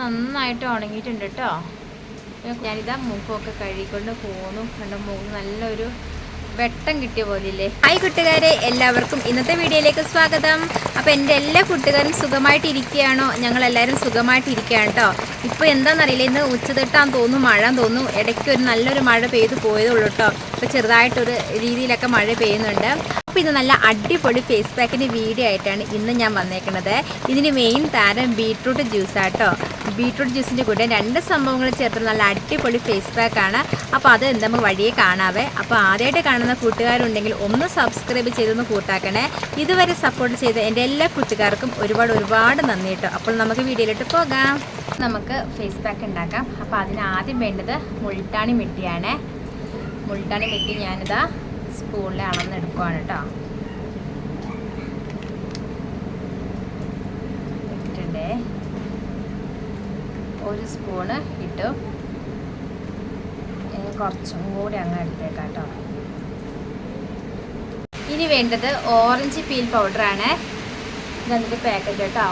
നന്നായിട്ട് ഉണങ്ങിയിട്ടുണ്ട് കേട്ടോ ഞാനിതാ മുഖമൊക്കെ കഴുകിക്കൊണ്ട് പോന്നു. കണ്ട മുഖം നല്ലൊരു വെട്ടം കിട്ടിയ പോലില്ലേ ഹായ് കൂട്ടുകാരെ എല്ലാവർക്കും ഇന്നത്തെ വീഡിയോയിലേക്ക് സ്വാഗതം. അപ്പോൾ എന്റെ എല്ലാ കൂട്ടുകാരും സുഖമായിട്ട് ഇരിക്കുകയാണോ ഞങ്ങൾ എല്ലാവരും സുഖമായിട്ട് ഇരിക്കുകയാണ് കേട്ടോ ഇപ്പോൾ എന്താണെന്നറിയില്ല ഇന്ന് ഉച്ചതൊട്ടാന്ന് തോന്നുന്നു മഴ തോന്നുന്നു. ഇടയ്ക്ക് ഒരു നല്ലൊരു മഴ പെയ്തു പോയതേ ഉള്ളൂ കേട്ടോ ഇപ്പോൾ ചെറുതായിട്ടൊരു രീതിയിലൊക്കെ മഴ പെയ്യുന്നുണ്ട്. അപ്പോൾ ഇത് നല്ല അടിപൊളി ഫേസ് പാക്കിന്റെ വീഡിയോ ആയിട്ടാണ് ഇന്ന് ഞാൻ വന്നേക്കുന്നത് ഇതിന് മെയിൻ താരം ബീട്രൂട്ട് ജ്യൂസാട്ടോ ബീട്രൂട്ട് ജ്യൂസിന്റെ കൂടെ രണ്ട് സംഭവങ്ങൾ ചേർത്ത് നല്ല അടിപൊളി ഫേസ് പാക്കാണ് അപ്പോൾ അത് നമുക്ക് വഴിയെ കാണാവേ. അപ്പോൾ ആദ്യമായിട്ട് കാണുന്ന കൂട്ടുകാരുണ്ടെങ്കിൽ ഒന്ന് സബ്സ്ക്രൈബ് ചെയ്തൊന്ന് കൂട്ടാക്കണേ. ഇതുവരെ സപ്പോർട്ട് ചെയ്ത എന്റെ എല്ലാ കൂട്ടുകാർക്കും ഒരുപാട് ഒരുപാട് നന്ദി കേട്ടോ അപ്പോൾ നമുക്ക് വീഡിയോയിലോട്ട് പോകാം. നമുക്ക് ഫേസ് പാക്ക് ഉണ്ടാക്കാം. അപ്പോൾ അതിന് ആദ്യം വേണ്ടത് മുൾട്ടാണി മിട്ടിയാണ്. മുൾട്ടാണി മിട്ടി ഞാനിതാ സ്പൂണിൽ അളന്നെടുക്കുവാണ് കേട്ടോ. ഇട്ടിട്ടുണ്ടേ ഒരു സ്പൂണ് ഇട്ടു. കുറച്ചും കൂടി അങ്ങ് എടുത്തേക്കാം കേട്ടോ. ഇനി വേണ്ടത് ഓറഞ്ച് പീൽ പൗഡറാണ്. ഇതെന്നിട്ട് പാക്കറ്റ് കേട്ടോ.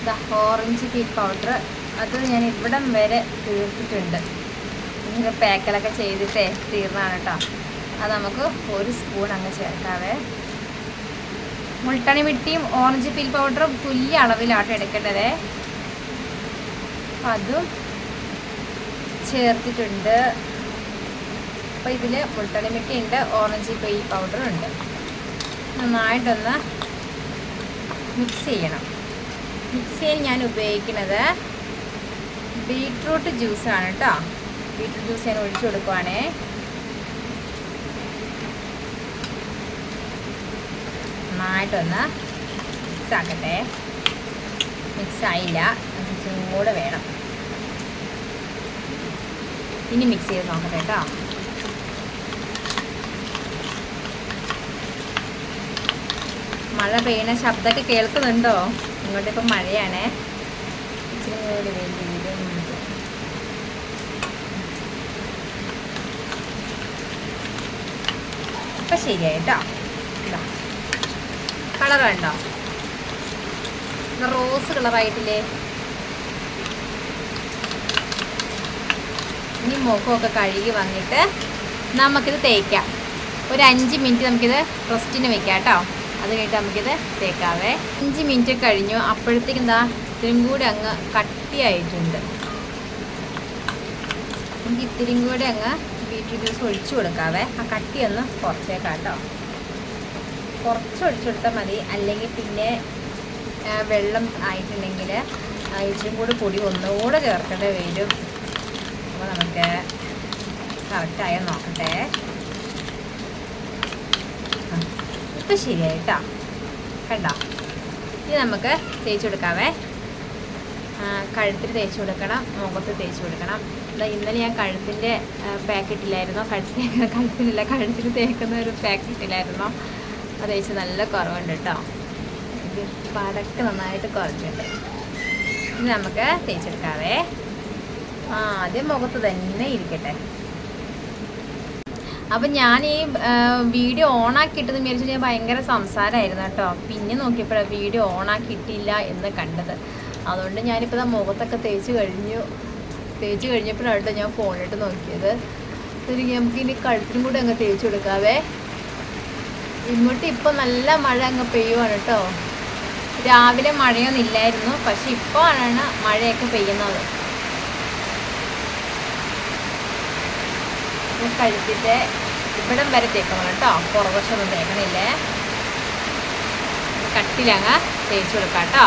ഇതാ ഓറഞ്ച് പീൽ പൗഡർ അത് ഞാൻ ഇവിടം വരെ തീർത്തിട്ടുണ്ട്. ഇങ്ങനെ പാക്കലൊക്കെ ചെയ്തിട്ടേ തീർന്നാണ് കേട്ടോ. അത് നമുക്ക് ഒരു സ്പൂൺ അങ്ങ് ചേർക്കാവേ. മുൾട്ടണി വിട്ടിയും ഓറഞ്ച് പീൽ പൗഡറും തുല്യ അളവിലാട്ടോ എടുക്കേണ്ടത്. അപ്പം അതും ചേർത്തിട്ടുണ്ട്. അപ്പോൾ ഇതിൽ മുൾട്ടണി മിട്ടി ഉണ്ട് ഓറഞ്ച് പീൽ പൗഡറും ഉണ്ട്. നന്നായിട്ടൊന്ന് മിക്സ് ചെയ്യണം. മിക്സ് ചെയ്യാൻ ഞാൻ ഉപയോഗിക്കുന്നത് ബീട്രൂട്ട് ജ്യൂസാണ് കേട്ടോ ബീട്രൂട്ട് ജ്യൂസ് ഞാൻ ഒഴിച്ചു കൊടുക്കുവാണേ. നന്നായിട്ടൊന്ന് മിക്സാക്കട്ടെ. മിക്സായില്ല. കുറച്ചും കൂടെ വേണം. ഇനി മിക്സ് ചെയ്ത് നോക്കട്ടെ കേട്ടോ. മഴ പെയ്യണ ശബ്ദമൊക്കെ കേൾക്കുന്നുണ്ടോ? ഇങ്ങോട്ട് ഇപ്പം മഴയാണേ. ഇച്ചിരി കൂടി വേണ്ടി വരും ഇപ്പം ശരിയായി കേട്ടോ. ഇതാ കളർ കണ്ടോ റോസ് കളറായിട്ടില്ലേ ഇനി മുഖമൊക്കെ കഴുകി വന്നിട്ട് നമുക്കിത് തേക്കാം. ഒരു അഞ്ച് മിനിറ്റ് നമുക്കിത് റെസ്റ്റിന് വെക്കാം കേട്ടോ. അത് കഴിഞ്ഞിട്ട് നമുക്കിത് തേക്കാവേ. അഞ്ച് മിനിറ്റ് കഴിഞ്ഞു. അപ്പോഴത്തേക്കും എന്താ? ഇത്തിരിയും കൂടി അങ്ങ് കട്ടിയായിട്ടുണ്ട്. നമുക്ക് ഇത്തിരിയും കൂടി അങ്ങ് ബീറ്റ്റൂട്ട് ജ്യൂസ് ഒഴിച്ചു കൊടുക്കാവേ. ആ കട്ടി ഒന്ന് കുറച്ചേക്കാം കേട്ടോ. കുറച്ച് ഒഴിച്ചെടുത്താൽ മതി. അല്ലെങ്കിൽ പിന്നെ വെള്ളം ആയിട്ടുണ്ടെങ്കിൽ ഇച്ചിരി കൂടി പൊടി ഒന്നുകൂടെ ചേർക്കേണ്ടി വരും. അപ്പോൾ നമുക്ക് കറക്റ്റായോ നോക്കട്ടെ. ഇപ്പം ശരിയായി കേട്ടോ. കണ്ടോ? ഇത് നമുക്ക് തേച്ച് കൊടുക്കാവേ. കഴുത്തിൽ തേച്ച് കൊടുക്കണം മുഖത്ത് തേച്ച് കൊടുക്കണം. ഇന്നലെ ഞാൻ കഴുത്തിന്റെ പാക്കറ്റിലായിരുന്നു കഴുത്തിൽ കഴുത്തിനില്ല കഴുത്തിൽ തേക്കുന്ന ഒരു പാക്കറ്റ് ഇല്ലായിരുന്നോ. അത് തേച്ച് നല്ല കുറവുണ്ട് കേട്ടോ പടക്ക് നന്നായിട്ട് കുറഞ്ഞിട്ടുണ്ട് ഇനി നമുക്ക് തേച്ചെടുക്കാവേ. ആ ആദ്യം മുഖത്ത് തന്നെ ഇരിക്കട്ടെ. അപ്പം ഞാൻ ഈ വീഡിയോ ഓണാക്കിയിട്ടെന്ന് വിചാരിച്ചു ഞാൻ ഭയങ്കര സംസാരമായിരുന്നു കേട്ടോ പിന്നെ നോക്കിയപ്പോഴാണ് വീഡിയോ ഓണാക്കിയിട്ടില്ല എന്ന് കണ്ടത്. അതുകൊണ്ട് ഞാനിപ്പോൾ മുഖത്തൊക്കെ തേച്ച് കഴിഞ്ഞു. തേച്ച് കഴിഞ്ഞപ്പോഴാണ് ഞാൻ ഫോണിലിട്ട് നോക്കിയത്. ഒരു നമുക്ക് ഇനി കഴുത്തിനും കൂടെ അങ്ങ് തേച്ച് കൊടുക്കാവേ. ഇങ്ങോട്ട് ഇപ്പൊ നല്ല മഴ അങ്ങ് പെയ്യുവാണ് കേട്ടോ. രാവിലെ മഴയൊന്നും ഇല്ലായിരുന്നു പക്ഷെ ഇപ്പോൾ ആണ് മഴയൊക്കെ പെയ്യുന്നത്. കഴിച്ചിട്ട് ഇവിടം വരെ തേക്കണം കേട്ടോ പുറവശമൊന്നും തേക്കണില്ലേ? കട്ടിലങ്ങ് തേച്ചു കൊടുക്കാം കേട്ടോ.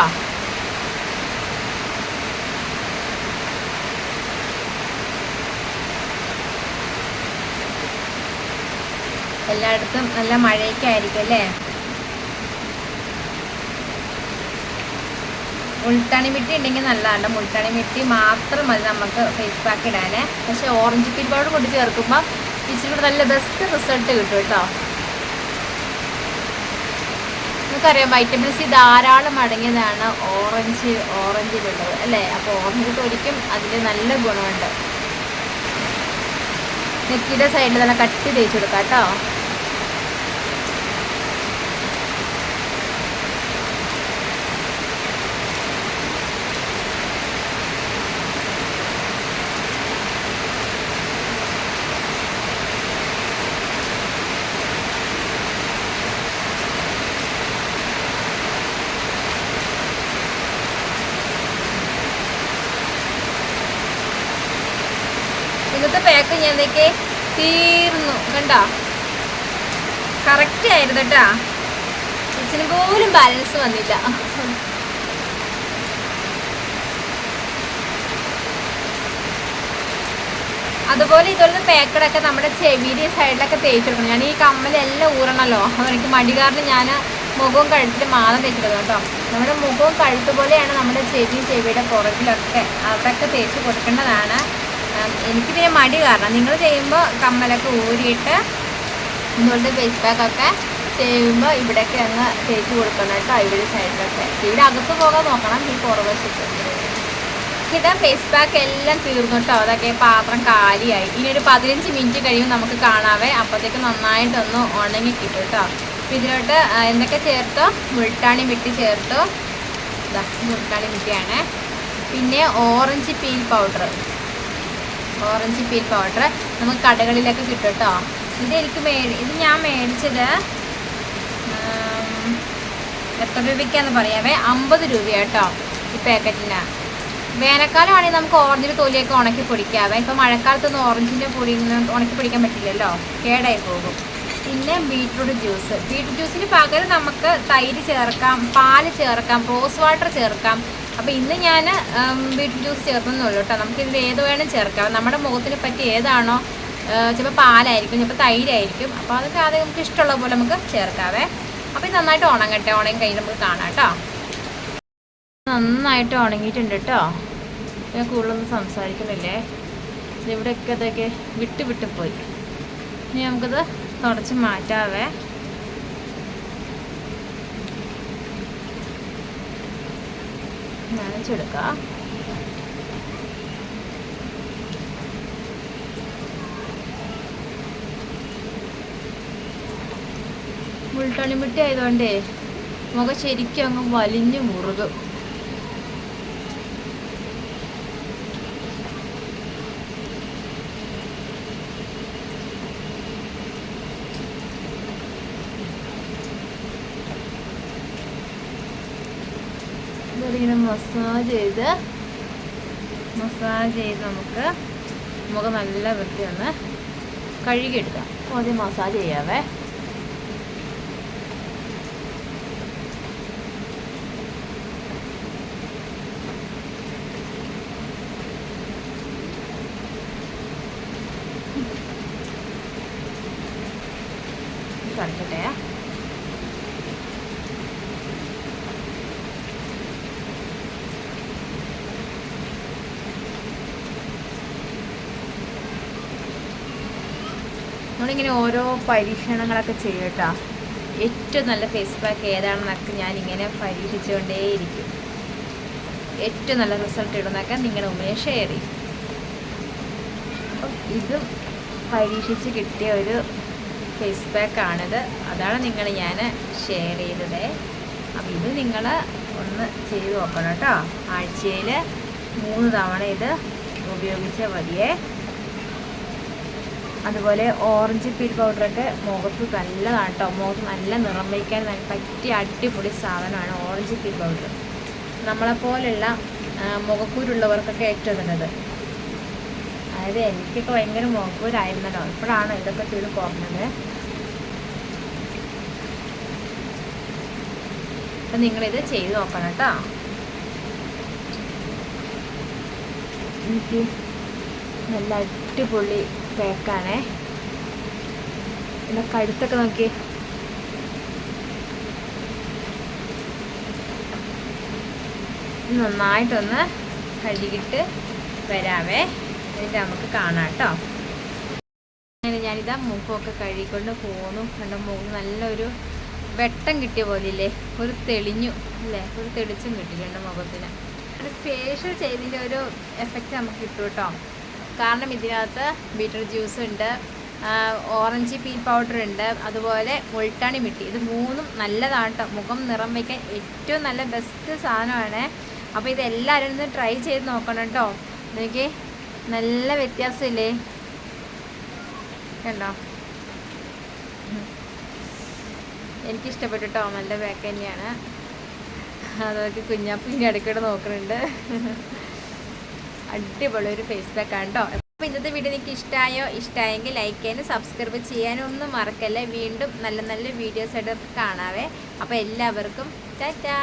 എല്ലായിടത്തും നല്ല മഴയൊക്കെ ആയിരിക്കും അല്ലേ? മുൾട്ടണി മിട്ടി ഉണ്ടെങ്കിൽ നല്ലതാണ് മുൾട്ടണി മിട്ടി മാത്രം മതി നമുക്ക് ഫേസ് പാക്ക് ഇടാനേ. പക്ഷേ ഓറഞ്ച് പീൽ പൗഡർ കൊണ്ട് ചേർക്കുമ്പോൾ ഇച്ചിരി നല്ല ബെസ്റ്റ് റിസൾട്ട് കിട്ടും കേട്ടോ. നമുക്കറിയാം വൈറ്റമിൻ സി ധാരാളം അടങ്ങിയതാണ് ഓറഞ്ച് ഓറഞ്ചിലുള്ളത് അല്ലേ? അപ്പോൾ ഓറഞ്ച് തൊലിക്കും അതിൽ നല്ല ഗുണമുണ്ട്. നെക്കിയുടെ സൈഡിൽ നല്ല കട്ടി തേച്ച് കൊടുക്കാം കേട്ടോ. ഇന്നത്തെ പാക്ക് ഞാൻ എന്തൊക്കെ തീർന്നു. കണ്ടോ? കറക്റ്റ് ആയിരുന്നു കേട്ടാ. ഇച്ചിന് പോലും ബാലൻസ് വന്നില്ല. അതുപോലെ ഇതുപോലെ പാക്കഡൊക്കെ നമ്മുടെ ചെവിയുടെ സൈഡിലൊക്കെ തേച്ചെടുക്കണം. ഞാൻ ഈ കമ്മലെല്ലാം ഊറണല്ലോ. അപ്പോൾ എനിക്ക് മടി കാരണം ഞാൻ മുഖവും കഴുത്തിൽ മാല തേച്ചിടുന്നത് കേട്ടോ. നമ്മുടെ മുഖവും കഴുത്ത് പോലെയാണ് നമ്മുടെ ചെവിയും ചെവിയുടെ പുറകിലൊക്കെ. അവിടെയൊക്കെ തേച്ച് കൊടുക്കേണ്ടതാണ്. എനിക്ക് പിന്നെ മടി കാരണം നിങ്ങൾ ചെയ്യുമ്പോൾ കമ്മലൊക്കെ ഊരിയിട്ട് ഇതുകൊണ്ട് ഫേസ് പാക്കൊക്കെ ചെയ്യുമ്പോൾ ഇവിടെയൊക്കെ അങ്ങ് തേച്ച് കൊടുക്കണം കേട്ടോ ഇവിടെ സൈഡിലൊക്കെ ഇവിടെ അകത്ത് പോകാൻ നോക്കണം ഈ പുറവശത്ത് ഇത് ഫേസ് പാക്ക് എല്ലാം തീർന്നു കേട്ടോ. അതൊക്കെ പാത്രം കാലിയായി. ഇനി ഒരു പതിനഞ്ച് മിനിറ്റ് കഴിയുമ്പോൾ നമുക്ക് കാണാവേ. അപ്പോഴത്തേക്ക് നന്നായിട്ടൊന്ന് ഉണങ്ങി കിട്ടും കേട്ടോ. അപ്പോൾ ഇതിലോട്ട് എന്തൊക്കെ ചേർത്തോ? മുൾട്ടാണി മിട്ടി ചേർത്തോ. ഇതാ മുൾട്ടാണി മിട്ടിയാണ്. പിന്നെ orange peel powder orange peel powder നമുക്ക് കടകളിലൊക്കെ കിട്ടും കേട്ടോ. ഇത് എനിക്ക് മേടി ഇത് ഞാൻ മേടിച്ചത് എത്ര രൂപയ്ക്കാന്ന് പറയാവേ? അമ്പത് രൂപയാട്ടോ ഈ പാക്കറ്റിന്. വേനൽക്കാലമാണെങ്കിൽ നമുക്ക് ഓറഞ്ചിന്റെ തൊലിയൊക്കെ ഉണക്കി പൊടിക്കാവേ. ഇപ്പം മഴക്കാലത്തൊന്നും ഓറഞ്ചിന്റെ പൊടി ഉണക്കി പൊടിക്കാൻ പറ്റില്ലല്ലോ. കേടായി പോകും. പിന്നെ ബീട്രൂട്ട് ജ്യൂസ്. ബീട്രൂട്ട് ജ്യൂസിന് പകരം നമുക്ക് തൈര് ചേർക്കാം പാൽ ചേർക്കാം റോസ് വാട്ടർ ചേർക്കാം അപ്പോൾ ഇന്ന് ഞാൻ ബീറ്റ് ജ്യൂസ് ചേർക്കുന്നുള്ളൂ കേട്ടോ. നമുക്ക് ഇതിൽ ഏത് വേണം ചേർക്കാം. നമ്മുടെ മുഖത്തിന് പറ്റി ഏതാണോ ചിലപ്പോൾ പാലായിരിക്കും ചിലപ്പോൾ തൈരായിരിക്കും. അപ്പോൾ അതൊക്കെ അത് നമുക്ക് ഇഷ്ടമുള്ള പോലെ നമുക്ക് ചേർക്കാവേ. അപ്പോൾ ഇത് നന്നായിട്ട് ഉണങ്ങട്ടെ. ഉണങ്ങി കഴിഞ്ഞ് നമുക്ക് കാണാം കേട്ടോ. നന്നായിട്ട് ഉണങ്ങിയിട്ടുണ്ട് കേട്ടോ. ഞാൻ കൂടുതലൊന്നും സംസാരിക്കുന്നില്ലേ? ഇവിടെയൊക്കെ ഇതൊക്കെ വിട്ട് വിട്ട് പോയി. ഇനി നമുക്കിത് തുടച്ച് മാറ്റാവേ. നനച്ചെടുക്കാം മുൾട്ടണിമിട്ടി ആയതുകൊണ്ടേ മുഖം ശരിക്കും അങ്ങ് വലിഞ്ഞു മുറുകും. ഇതിങ്ങനെ മസാജ് ചെയ്ത് മസാജ് ചെയ്ത് നമുക്ക് മുഖം നല്ല വൃത്തിയൊന്ന് കഴുകിയെടുക്കാം. അപ്പോൾ ആദ്യം മസാജ് ചെയ്യാവേ. നമ്മളിങ്ങനെ ഓരോ പരീക്ഷണങ്ങളൊക്കെ ചെയ്യട്ടാ. ഏറ്റവും നല്ല ഫേസ് പാക്ക് ഏതാണെന്നൊക്കെ ഞാനിങ്ങനെ പരീക്ഷിച്ചുകൊണ്ടേയിരിക്കും. ഏറ്റവും നല്ല റിസൾട്ട് ഇടുന്നൊക്കെ നിങ്ങളുടെ മുമ്പിൽ ഷെയർ ചെയ്യും. അപ്പം ഇതും പരീക്ഷിച്ച് കിട്ടിയ ഒരു ഫേസ് പാക്കാണിത് അതാണ് നിങ്ങൾ ഞാൻ ഷെയർ ചെയ്തത്. അപ്പം ഇത് നിങ്ങൾ ഒന്ന് ചെയ്ത് നോക്കണം കേട്ടോ. ആഴ്ചയിൽ മൂന്ന് തവണ ഇത് ഉപയോഗിച്ചാൽ മതിയേ അതുപോലെ ഓറഞ്ച് പീൽ പൗഡറൊക്കെ മുഖത്ത് നല്ലതാണ് കേട്ടോ മുഖത്ത് നല്ല നിറം വയ്ക്കാൻ നല്ല പറ്റിയ അടിപൊളി സാധനമാണ് ഓറഞ്ച് പീൽ പൗഡർ നമ്മളെപ്പോലുള്ള ആ, മുഖക്കൂരുള്ളവർക്കൊക്കെ ഏറ്റവും നല്ലത്. അതായത് എനിക്കൊക്കെ ഭയങ്കര മുഖക്കൂരായിരുന്നല്ലോ. ഇപ്പോഴാണ് ഇതൊക്കെ തീരെ കുറഞ്ഞത്. അപ്പം നിങ്ങളിത് ചെയ്ത് നോക്കണം കേട്ടോ. എനിക്ക് നല്ല അടിപൊളി പേക്കാണേ പിന്നെ കഴുത്തൊക്കെ നോക്കി നന്നായിട്ടൊന്ന് കഴുകിയിട്ട് വരാവേ. എന്നിട്ട് നമുക്ക് കാണാം കേട്ടോ. അങ്ങനെ ഞാനിതാ മുഖമൊക്കെ കഴുകിക്കൊണ്ട് പോന്നു. കണ്ട മുഖം നല്ലൊരു വെട്ടം കിട്ടിയ പോലെ ഇല്ലേ ഒരു തെളിഞ്ഞു അല്ലേ? ഒരു തെളിച്ചും കിട്ടിയിട്ടുണ്ട് മുഖത്തിന്. ഫേഷ്യൽ ചെയ്തതിന്റെ ഒരു എഫക്റ്റ് നമുക്ക് കിട്ടും കേട്ടോ. കാരണം ഇതിനകത്ത് ബീറ്റർ ജ്യൂസ് ഉണ്ട് ഓറഞ്ച് പീൽ പൗഡർ ഉണ്ട് അതുപോലെ മുൾട്ടാണി മിട്ടി. ഇത് മൂന്നും നല്ലതാണ് കേട്ടോ മുഖം നിറം വയ്ക്കാൻ ഏറ്റവും നല്ല ബെസ്റ്റ് സാധനമാണ്. അപ്പോൾ ഇതെല്ലാവരും ഒന്ന് ട്രൈ ചെയ്ത് നോക്കണം കേട്ടോ എനിക്ക് നല്ല വ്യത്യാസമില്ലേ? കണ്ടോ. എനിക്കിഷ്ടപ്പെട്ടു കേട്ടോ നല്ല പാക്ക് തന്നെയാണ് അതൊക്കെ കുഞ്ഞാപ്പിന്റെ ഇടയ്ക്കൂടെ നോക്കുന്നുണ്ട് അടിപൊളി ഒരു ഫേസ് പാക്കാണ് കേട്ടോ അപ്പോൾ ഇന്നത്തെ വീഡിയോ നിങ്ങൾക്ക് ഇഷ്ടമായോ ഇഷ്ടമായെങ്കിൽ ലൈക്ക് ചെയ്യാനും സബ്സ്ക്രൈബ് ചെയ്യാനും ഒന്നും മറക്കല്ലേ. വീണ്ടും നല്ല നല്ല വീഡിയോസ് ആയിട്ട് കാണാവേ. അപ്പോൾ എല്ലാവർക്കും ടാറ്റാ.